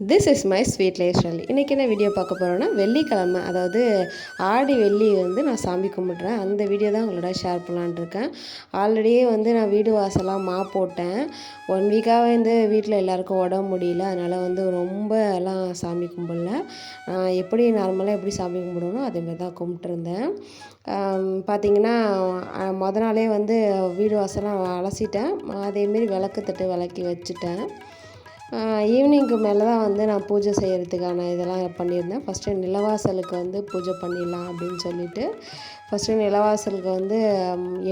This is my sweet lifestyle இன்றைக்கி என்ன video பார்க்க போகிறோன்னா வெள்ளிக்கிழமை அதாவது ஆடி வெள்ளி வந்து நான் சாமி கும்பிட்றேன். அந்த வீடியோ தான் உங்களோட ஷேர் பண்ணலான்னு இருக்கேன். ஆல்ரெடியே வந்து நான் வீடு வாசலாம் மா போட்டேன். ஒன் வீக்காக வந்து வீட்டில் எல்லாருக்கும் உடம்பு முடியல. அதனால் வந்து ரொம்ப எல்லாம் சாமி கும்பிடல. நான் எப்படி நார்மலாக எப்படி சாமி கும்பிடணும் அதேமாதிரி தான் கும்பிட்டுருந்தேன். பார்த்திங்கன்னா மொதல் நாளே வந்து வீடு வாசலாம் அலசிட்டேன். அதேமாரி விளக்கு தட்டு விளக்கி வச்சுட்டேன். ஈவினிங்க்கு மேலே தான் வந்து நான் பூஜை செய்கிறதுக்கான இதெல்லாம் பண்ணியிருந்தேன். ஃபஸ்ட்டு நிலவாசலுக்கு வந்து பூஜை பண்ணிடலாம் அப்படின்னு சொல்லிட்டு ஃபஸ்ட்டு நிலவாசலுக்கு வந்து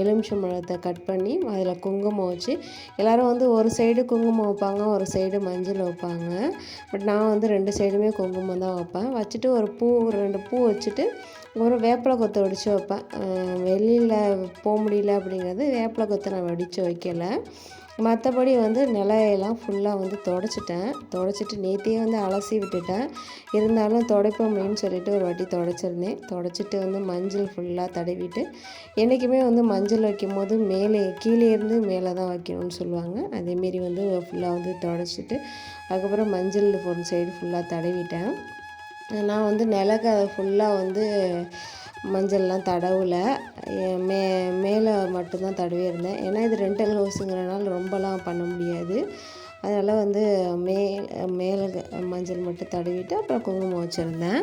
எலுமிச்சை மரத்தை கட் பண்ணி அதில் குங்குமம் வச்சு எல்லோரும் வந்து ஒரு சைடு குங்குமம் வைப்பாங்க ஒரு சைடு மஞ்சள் வைப்பாங்க. பட் நான் வந்து ரெண்டு சைடுமே குங்குமம் தான் வைப்பேன். வச்சுட்டு ஒரு பூ ரெண்டு பூ வச்சுட்டு ஒரு வேப்பிலை கொத்தை வடித்து வைப்பேன். வெளியில் போக முடியல அப்படிங்கிறது வேப்பிலை கொத்தை நான் வடித்து வைக்கலை. மற்றபடி வந்து நிலையெல்லாம் ஃபுல்லாக வந்து தொடச்சிட்டேன். தொடச்சிட்டு நேத்தியே வந்து அலசி விட்டுட்டேன். இருந்தாலும் துடைப்போமேன்னு சொல்லிட்டு ஒரு வாட்டி தொடச்சிருந்தேன். தொடச்சிட்டு வந்து மஞ்சள் ஃபுல்லாக தடவிட்டு என்றைக்குமே வந்து மஞ்சள் வைக்கும் போது மேலே கீழே இருந்து மேலே தான் வைக்கணும்னு சொல்லுவாங்க. அதேமாரி வந்து ஃபுல்லாக வந்து தொடச்சிட்டு அதுக்கப்புறம் மஞ்சள் ஒரு சைடு ஃபுல்லாக தடவிட்டேன். நான் வந்து நிலக்க ஃபுல்லாக வந்து மஞ்சள்லாம் தடவலை. மே மேலே மட்டும்தான் தடவி இருந்தேன். ஏன்னா இது ரெண்டல் ஹவுஸுங்கிறனால ரொம்பலாம் பண்ண முடியாது. அதனால் வந்து மே மேலே மஞ்சள் மட்டும் தடவிட்டு அப்புறம் குங்குமம் வச்சுருந்தேன்.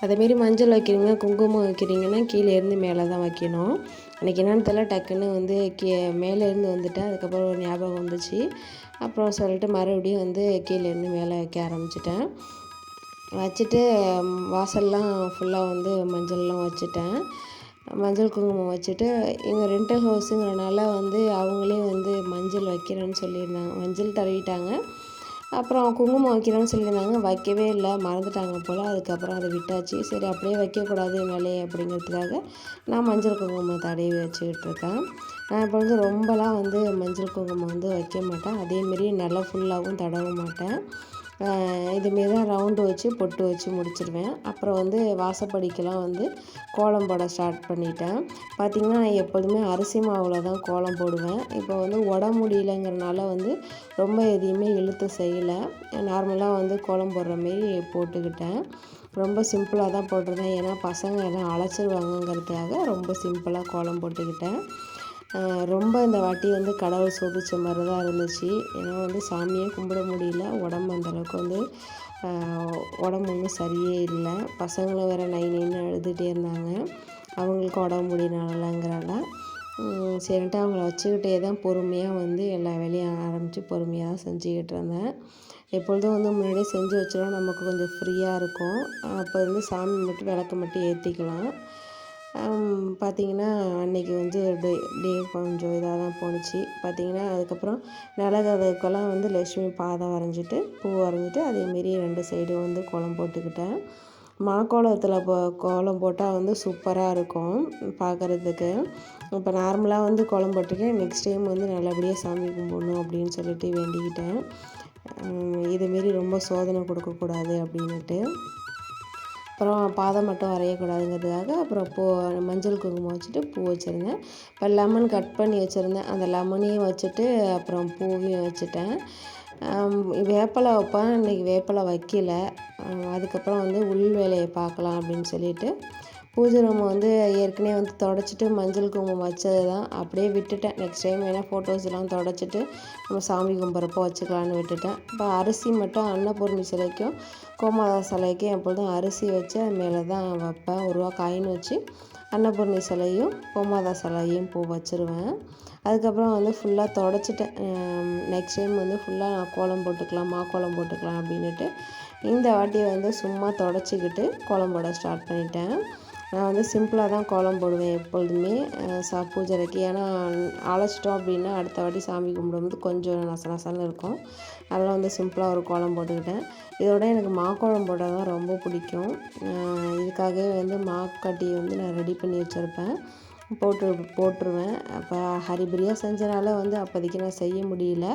அதேமாரி மஞ்சள் வைக்கிறீங்க குங்குமம் வைக்கிறீங்கன்னா கீழே இருந்து மேலே தான் வைக்கணும். அன்றைக்கி என்னென்னு தெரியல டக்குன்னு வந்து கீ மேலேருந்து வந்துட்டேன். அதுக்கப்புறம் ஒரு ஞாபகம் வந்துச்சு. அப்புறம் சொல்லிட்டு மறுபடியும் வந்து கீழேருந்து மேலே வைக்க ஆரம்பிச்சிட்டேன். வச்சுட்டு வாசல்லாம் ஃபுல்லாக வந்து மஞ்சள்லாம் வச்சுட்டேன். மஞ்சள் குங்குமம் வச்சுட்டு எங்கள் ரெண்டல் ஹவுஸுங்கிறனால வந்து அவங்களே வந்து மஞ்சள் வைக்கிறேன்னு சொல்லியிருந்தாங்க. மஞ்சள் தடவிட்டாங்க. அப்புறம் குங்குமம் வைக்கிறேன்னு சொல்லியிருந்தாங்க. வைக்கவே இல்லை மறந்துட்டாங்க போல். அதுக்கப்புறம் அதை விட்டாச்சு. சரி அப்படியே வைக்கக்கூடாது மேலே அப்படிங்கிறதுக்காக நான் மஞ்சள் குங்குமம் தடவி வச்சுக்கிட்டு இருக்கேன். நான் இப்போ வந்து ரொம்பலாம் வந்து மஞ்சள் குங்குமம் வந்து வைக்க மாட்டேன். அதேமாரி நல்லா ஃபுல்லாகவும் தடவ மாட்டேன். இதுமாரி தான் ரவுண்டு வச்சு பொட்டு வச்சு முடிச்சிடுவேன் அப்புறம் வந்து வாசப்படிக்கெல்லாம் வந்து கோலம் போட ஸ்டார்ட் பண்ணிட்டேன். பார்த்திங்கன்னா நான் எப்போதுமே அரிசி மாவில் தான் கோலம் போடுவேன். இப்போ வந்து உட முடியலங்கிறனால வந்து ரொம்ப எதையுமே இழுத்து செய்யலை. நார்மலாக வந்து கோலம் போடுற மாரி போட்டுக்கிட்டேன். ரொம்ப சிம்பிளாக தான் போட்டிருந்தேன். ஏன்னா பசங்க எல்லாம் அழைச்சிருவாங்கங்கிறதுக்காக ரொம்ப சிம்பிளாக கோலம் போட்டுக்கிட்டேன். ரொம்ப இந்த வாட்டி வந்து கடவுள் சோதித்த மாதிரி தான் இருந்துச்சு. ஏன்னா வந்து சாமியே கும்பிட முடியல. உடம்பு அந்தளவுக்கு வந்து உடம்பு ஒன்றும் சரியே இல்லை. பசங்களும் வேறு நை நைன்னு அழுதுகிட்டே இருந்தாங்க. அவங்களுக்கும் உடம்பு முடியலங்கிறால சரின்ட்டு அவங்கள வச்சுக்கிட்டே தான் பொறுமையாக வந்து எல்லா வேலையும் ஆரம்பித்து பொறுமையாக தான் செஞ்சுக்கிட்டு இருந்தேன். எப்பொழுதும் வந்து முன்னாடியே செஞ்சு வச்சிடும் நமக்கு கொஞ்சம் ஃப்ரீயாக இருக்கும். அப்போ வந்து சாமி மட்டும் விளக்க மட்டும் ஏற்றிக்கலாம் பார்த்திங்கன்னா அன்றைக்கி வந்து டே டே கொஞ்சம் இதாக தான் போணுச்சு. பார்த்திங்கன்னா அதுக்கப்புறம் நலகதைக்கெல்லாம் வந்து லக்ஷ்மி பாதம் வரைஞ்சிட்டு பூ வரைஞ்சிட்டு அதேமாரி ரெண்டு சைடும் வந்து கோலம் போட்டுக்கிட்டேன். மாக்கோலத்தில் போ கோலம் போட்டால் வந்து சூப்பராக இருக்கும் பார்க்குறதுக்கு இப்போ நார்மலாக வந்து கோலம் போட்டிருக்கேன். நெக்ஸ்ட் டைம் வந்து நல்லபடியாக சாமி கும்பிடணும் அப்படின்னு சொல்லிட்டு வேண்டிக்கிட்டேன். இதுமாரி ரொம்ப சோதனை கொடுக்கக்கூடாது அப்படின்ட்டு அப்புறம் பாதம் மட்டும் வரையக்கூடாதுங்கிறதுக்காக அப்புறம் பூ மஞ்சள் குங்குமம் வச்சுட்டு பூ வச்சுருந்தேன். இப்போ லெமன் கட் பண்ணி வச்சுருந்தேன். அந்த லெமனையும் வச்சுட்டு அப்புறம் பூவையும் வச்சுட்டேன். வேப்பலை வைப்பேன். இன்றைக்கி வேப்பலை வைக்கல. அதுக்கப்புறம் வந்து உள் வேலையை பார்க்கலாம் அப்படின்னு சொல்லிட்டு பூஜை ரூமை வந்து ஏற்கனவே வந்து தொடச்சிட்டு மஞ்சள் குங்குமம் வச்சது தான். அப்படியே விட்டுட்டேன். நெக்ஸ்ட் டைம் வேணால் ஃபோட்டோஸ்லாம் தொடச்சிட்டு நம்ம சாமி கும்பிட்றப்போ வச்சுக்கலான்னு விட்டுட்டேன். இப்போ அரிசி மட்டும் அன்னபூர்ணி சிலைக்கும் கோமாதா சிலைக்கு எப்பொழுதும் அரிசி வச்சு அது மேலே தான் வைப்பேன். ஒரு ரூபா காயின் வச்சு அன்னபூர்ணி சிலையும் கோமாதா சிலையும் பூ வச்சுருவேன். அதுக்கப்புறம் வந்து ஃபுல்லாக தொடச்சிட்டேன். நெக்ஸ்ட் டைம் வந்து ஃபுல்லாக நான் கோலம் போட்டுக்கலாம் மா கோலம் போட்டுக்கலாம் அப்படின்ட்டு இந்த வாட்டி வந்து சும்மா தொடச்சிக்கிட்டு கோலம் போட ஸ்டார்ட் பண்ணிட்டேன். நான் வந்து சிம்பிளாக தான் கோலம் போடுவேன் எப்பொழுதுமே. சா பூஜைக்கு ஏன்னா அழைச்சிட்டோம் அப்படின்னா அடுத்த வாட்டி சாமி கும்பிடும்போது கொஞ்சம் நச நசன்னு இருக்கும். அதெல்லாம் வந்து சிம்பிளாக ஒரு கோலம் போட்டுக்கிட்டேன். இதோட எனக்கு மாக்கோளம் போட்டால் தான் ரொம்ப பிடிக்கும். இதுக்காகவே வந்து மாக்கட்டியை வந்து நான் ரெடி பண்ணி வச்சுருப்பேன். போட்டு போட்டுருவேன். அப்போ ஹரிபரியாக செஞ்சனால வந்து அப்போதைக்கு நான் செய்ய முடியல.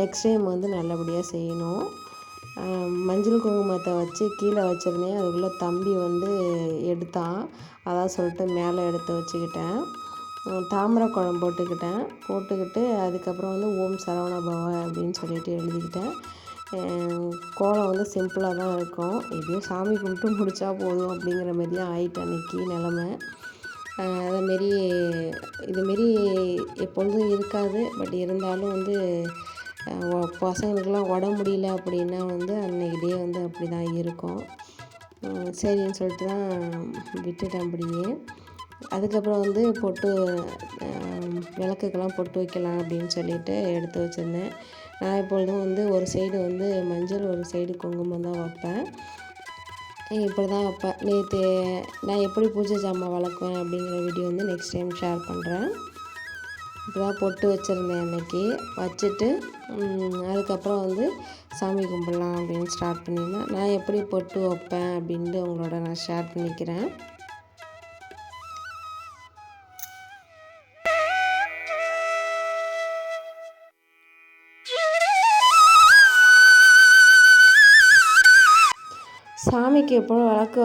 நெக்ஸ்ட் டைம் வந்து நல்லபடியாக செய்யணும். மஞ்சள் குங்குமத்தை வச்சு கீழே வச்சுருந்தேன் அதுக்குள்ளே தம்பி வந்து எடுத்தான். அதான் சொல்லிட்டு மேலே எடுத்து வச்சுக்கிட்டேன். தாமரை குழம்பு போட்டுக்கிட்டேன். போட்டுக்கிட்டு அதுக்கப்புறம் வந்து ஓம் சரவண பவ அப்படின்னு சொல்லிட்டு எழுதிக்கிட்டேன். கோலம் வந்து சிம்பிளாக தான் இருக்கும். எப்படியும் சாமி கும்பிட்டு முடித்தா போதும் அப்படிங்கிற மாரி தான் ஆயிட்டு அன்றைக்கி நிலமை. அதேமாரி இதுமாரி எப்பொழுதும் இருக்காது. பட் இருந்தாலும் வந்து பசங்களுக்கெல்லாம் உடம்பு முடியல அப்படின்னா வந்து அன்றைக்கி டே வந்து அப்படி தான் இருக்கும் சரின்னு சொல்லிட்டு தான் விட்டுட்டேன் அப்படியே. அதுக்கப்புறம் வந்து பொட்டு விளக்குக்கெல்லாம் பொட்டு வைக்கலாம் அப்படின்னு சொல்லிட்டு எடுத்து வச்சுருந்தேன். நான் எப்பொழுதும் வந்து ஒரு சைடு வந்து மஞ்சள் ஒரு சைடு குங்குமம் தான் வைப்பேன். இப்படி தான் வைப்பேன். நேற்று நான் எப்படி பூஜை ஜாமான் வளர்க்குவேன் அப்படிங்கிற வீடியோ வந்து நெக்ஸ்ட் டைம் ஷேர் பண்ணுறேன் இப்போ பொட்டு வச்சுருந்தேன் அன்னைக்கு. வச்சுட்டு அதுக்கப்புறம் வந்து சாமி கும்பிடலாம் அப்படின்னு ஸ்டார்ட் பண்ணியிருந்தேன். நான் எப்படி பொட்டு வைப்பேன் அப்படின்ட்டு உங்களோட நான் ஷேர் பண்ணிக்கிறேன். சாமிக்கு எப்போவும் விளக்கு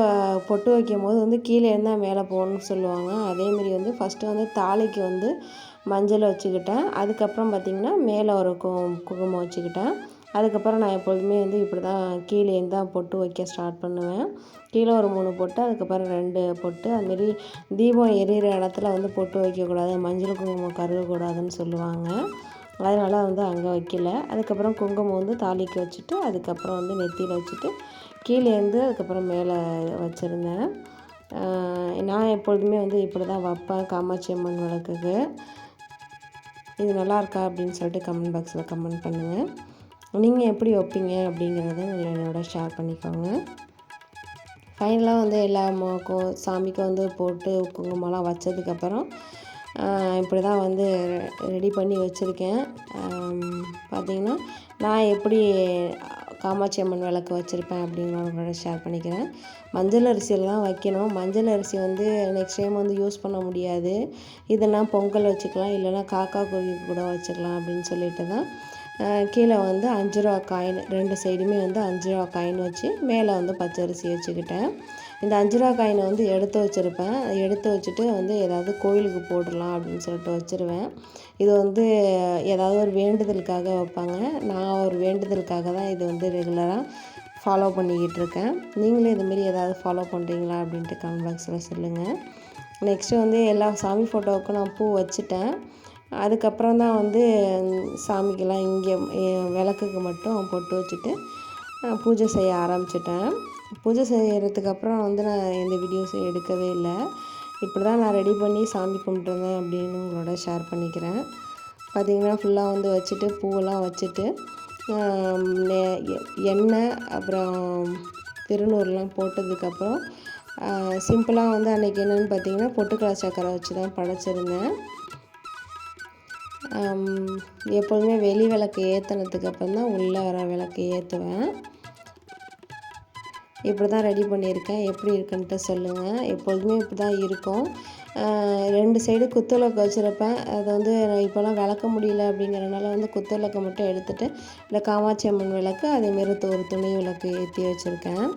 பொட்டு வைக்கும் போது வந்து கீழே இருந்தால் மேலே போகணும்னு சொல்லுவாங்க. அதேமாரி வந்து ஃபஸ்ட்டு வந்து தாலிக்கு வந்து மஞ்சள் வச்சுக்கிட்டேன். அதுக்கப்புறம் பார்த்திங்கன்னா மேலே ஒரு கு குங்குமம் வச்சுக்கிட்டேன். அதுக்கப்புறம் நான் எப்பொழுதுமே வந்து இப்படி தான் கீழே தான் பொட்டு வைக்க ஸ்டார்ட் பண்ணுவேன். கீழே ஒரு மூணு பொட்டு அதுக்கப்புறம் ரெண்டு பொட்டு. அதுமாரி தீபம் எரியிற இடத்துல வந்து பொட்டு வைக்கக்கூடாது. மஞ்சள் குங்குமம் கருகக்கூடாதுன்னு சொல்லுவாங்க. அதனால் வந்து அங்கே வைக்கல. அதுக்கப்புறம் குங்குமம் வந்து தாலிக்கு வச்சுட்டு அதுக்கப்புறம் வந்து நெத்தியில் வச்சுட்டு கீழேருந்து அதுக்கப்புறம் மேலே வச்சுருந்தேன். நான் எப்பொழுதுமே வந்து இப்படி தான் வைப்பேன். காமாட்சி அம்மன் விளக்குக்கு. இது நல்லா இருக்கா அப்படின்னு சொல்லிட்டு கமெண்ட் பாக்ஸில் கமெண்ட் பண்ணுங்கள் நீங்கள் எப்படி வைப்பீங்க அப்படிங்கிறத என்னோட ஷேர் பண்ணிக்கோங்க. ஃபைனலாக வந்து எல்லா சாமிக்கும் வந்து போட்டு குங்குமம்லாம் வச்சதுக்கப்புறம் இப்படி தான் வந்து ரெடி பண்ணி வச்சுருக்கேன். பார்த்திங்கன்னா நான் எப்படி காமாட்சி அம்மன் விளக்கு வச்சுருப்பேன் அப்படின்னு ஷேர் பண்ணிக்கிறேன். மஞ்சள் அரிசியெல்லாம் வைக்கணும். மஞ்சள் அரிசி வந்து நெக்ஸ்ட் டைம் வந்து யூஸ் பண்ண முடியாது. இதெல்லாம் பொங்கல் வச்சுக்கலாம். இல்லைனா காக்கா குருவிக்கு கூட வச்சுக்கலாம் அப்படின்னு சொல்லிட்டு தான் கீழே வந்து அஞ்சு ரூபா காயின் ரெண்டு சைடுமே வந்து அஞ்சு ரூபா காயின் வச்சு மேலே வந்து பச்சரிசி வச்சுக்கிட்டேன். இந்த அஞ்சு ரூபா காயினை வந்து எடுத்து வச்சுருப்பேன். எடுத்து வச்சுட்டு வந்து ஏதாவது கோயிலுக்கு போடலாம் அப்படின்னு சொல்லிட்டு வச்சுருவேன். இது வந்து ஏதாவது ஒரு வேண்டுதலுக்காக வைப்பாங்க. நான் ஒரு வேண்டுதலுக்காக தான் இது வந்து ரெகுலராக ஃபாலோ பண்ணிக்கிட்டு இருக்கேன். நீங்களும் இதுமாரி ஏதாவது ஃபாலோ பண்ணுறீங்களா அப்படின்ட்டு கமெண்ட் பாக்ஸில் சொல்லுங்கள் நெக்ஸ்ட்டு வந்து எல்லா சாமி ஃபோட்டோவுக்கும் நான் பூ வச்சுட்டேன். அதுக்கப்புறம் தான் வந்து சாமிக்கெல்லாம் இங்கே விளக்குக்கு மட்டும் பொட்டு வச்சுட்டு பூஜை செய்ய ஆரம்பிச்சிட்டேன். பூஜை செய்கிறதுக்கு அப்புறம் வந்து நான் எந்த வீடியோஸும் எடுக்கவே இல்லை. இப்படி தான் நான் ரெடி பண்ணி சாமி கும்பிட்டுருந்தேன் அப்படின்னு உங்களோட ஷேர் பண்ணிக்கிறேன். பார்த்திங்கன்னா ஃபுல்லாக வந்து வச்சுட்டு பூவெல்லாம் வச்சுட்டு எண்ணெய் அப்புறம் திருநூறுலாம் போட்டதுக்கப்புறம் சிம்பிளாக வந்து அன்றைக்கி என்னென்னு பார்த்தீங்கன்னா பொட்டுக்கடலை சக்கரை வச்சு தான் படைச்சிருந்தேன். எப்போதுமே வெளி விளக்கு ஏற்றினதுக்கு அப்புறம் தான் உள்ளே வர விளக்கு ஏற்றுவேன் இப்படி தான் ரெடி பண்ணியிருக்கேன். எப்படி இருக்குன்ட்டு சொல்லுங்கள் எப்பொழுதுமே இப்படி தான் இருக்கும் ரெண்டு சைடு குத்துவிளக்கு வச்சுருப்பேன். அதை வந்து இப்போலாம் விளக்க முடியல அப்படிங்கிறனால வந்து குத்துவிளக்கு மட்டும் எடுத்துகிட்டு இந்த காமாட்சி அம்மன் விளக்கு அதேமாரி ஒரு துணி விளக்கு ஏற்றி வச்சுருக்கேன்.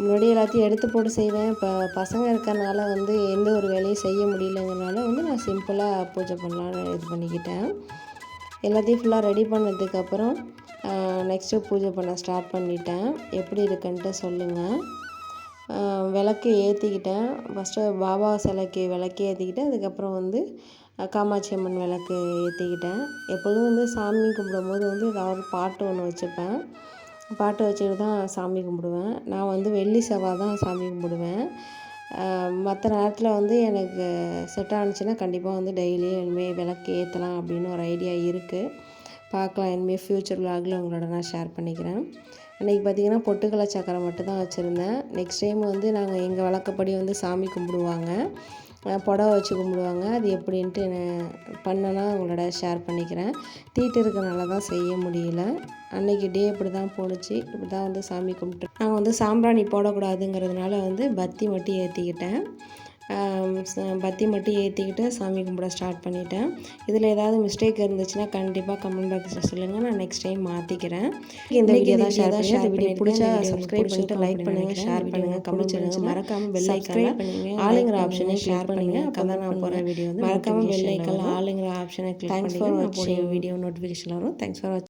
முன்னாடி எல்லாத்தையும் எடுத்து போட்டு செய்வேன். இப்போ பசங்க இருக்கிறனால வந்து எந்த ஒரு வேலையும் செய்ய முடியலங்கிறனால வந்து நான் சிம்பிளாக பூஜை பண்ணலான்னு இது பண்ணிக்கிட்டேன். எல்லாத்தையும் ஃபுல்லாக ரெடி பண்ணதுக்கப்புறம் நெக்ஸ்ட்டு பூஜை பண்ண ஸ்டார்ட் பண்ணிட்டேன். எப்படி இருக்குன்ட்டு சொல்லுங்கள் விளக்கு ஏற்றிக்கிட்டேன் ஃபஸ்ட்டு பாபா சிலைக்கு விளக்கு ஏற்றிக்கிட்டேன் அதுக்கப்புறம் வந்து காமாட்சி அம்மன் விளக்கு ஏற்றிக்கிட்டேன் எப்பொழுதும் வந்து சாமி கும்பிடும்போது வந்து ஏதாவது பாட்டு ஒன்று வச்சுப்பேன். பாட்டு வச்சுட்டு தான் சாமி கும்பிடுவேன். நான் வந்து வெள்ளி செவ்வாய் தான் சாமி கும்பிடுவேன். மற்ற நேரத்தில் வந்து எனக்கு செட் கண்டிப்பாக வந்து டெய்லியும் இனிமேல் விளக்கு ஏற்றலாம் அப்படின்னு ஒரு ஐடியா இருக்குது பார்க்கலாம் இனிமேல் ஃப்யூச்சர் விலாகில் உங்களோட நான் ஷேர் பண்ணிக்கிறேன். அன்றைக்கி பார்த்திங்கன்னா பொட்டுக்கலை சக்கரை மட்டும் தான் வச்சுருந்தேன். நெக்ஸ்ட் டைம் வந்து நாங்கள் எங்கள் வழக்கப்படி வந்து சாமி கும்பிடுவாங்க. புடவை வச்சு கும்பிடுவாங்க. அது எப்படின்ட்டு பண்ணனா உங்களோட ஷேர் பண்ணிக்கிறேன். தீட்டு இருக்கனால தான் செய்ய முடியல. அன்றைக்கி டே இப்படி தான் போணுச்சு. இப்படி தான் வந்து சாமி கும்பிட்டு நாங்கள் வந்து சாம்பிராணி போடக்கூடாதுங்கிறதுனால வந்து பத்தி மட்டும் ஏற்றிக்கிட்டேன் பத்தி மட்டும் ஏற்றிக்கிட்டு சாமி கும்பிட ஸ்டார்ட் பண்ணிட்டேன். இதில் ஏதாவது மிஸ்டேக் இருந்துச்சுன்னா கண்டிப்பாக கமெண்ட் பாக்ஸில் சொல்லுங்கள் நான் நெக்ஸ்ட் டைம் மாற்றிக்கிறேன் இந்த வீடியோ தான் ஷேர் பண்ணி இந்த வீடியோ பிடிச்சா சப்ஸ்கிரைப் பண்ணிட்டு லைக் பண்ணுங்கள் ஷேர் பண்ணுங்கள் கமெண்ட் பண்ணுங்கள் மறக்காமல் பெல் ஐக்கன் ஆளுங்கிற ஆப்ஷனை ஷேர் பண்ணுங்கள் அப்போ தான் நான் போகிற வீடியோ வந்து மறக்காமல் பெல் ஐக்கன் ஆளுங்கிற ஆப்ஷனை கிளிக் பண்ணி நான் போகிற வீடியோ நோட்டிஃபிகேஷன் வரும். தேங்க்ஸ் ஃபார் வாட்சிங்